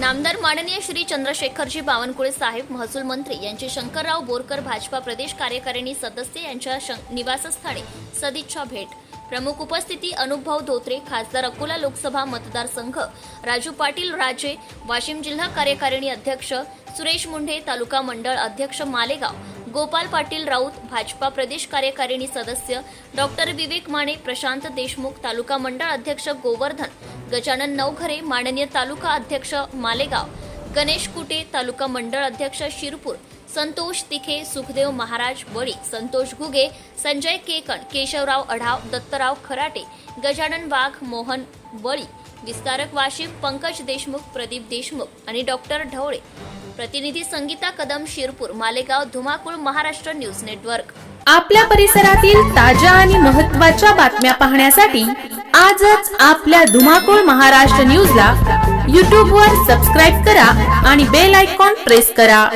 नामदार माननीय श्री चंद्रशेखरजी बावनकुळे साहेब महसूल मंत्री यांची शंकरराव बोरकर भाजपा प्रदेश कार्यकारिणी सदस्य यांच्या शं- निवासस्थानी सदिच्छा भेट. प्रमुख उपस्थिती अनुभव धोत्रे खासदार अकोला लोकसभा मतदारसंघ राजू पाटील राजे वाशिम जिल्हा कार्यकारिणी अध्यक्ष सुरेश मुंढे तालुका मंडळ अध्यक्ष मालेगाव गोपाल पाटील राऊत भाजपा प्रदेश कार्यकारिणी सदस्य डॉक्टर विवेक माने प्रशांत देशमुख तालुका मंडळ अध्यक्ष गोवर्धन गजानन नवघरे माननीय तालुका अध्यक्ष मालेगाव गणेश कुटे तालुका मंडळ अध्यक्ष शिरपूर संतोष तिखे सुखदेव महाराज बळी संतोष घुगे संजय केकण केशवराव अढाव दत्तराव खराटे गजानन वाघ मोहन बळी विस्तारक वाशिम पंकज देशमुख प्रदीप देशमुख आणि डॉक्टर ढवळे. प्रतिनिधी संगीता कदम शिरपूर मालेगाव धुमाकूळ महाराष्ट्र न्यूज नेटवर्क. आपल्या परिसरातील ताज्या आणि महत्त्वाच्या बातम्या पाहण्यासाठी आजच आपल्या धुमाकूळ महाराष्ट्र न्यूजला यूट्यूबवर सबस्क्राईब करा आणि बेल आयकॉन प्रेस करा.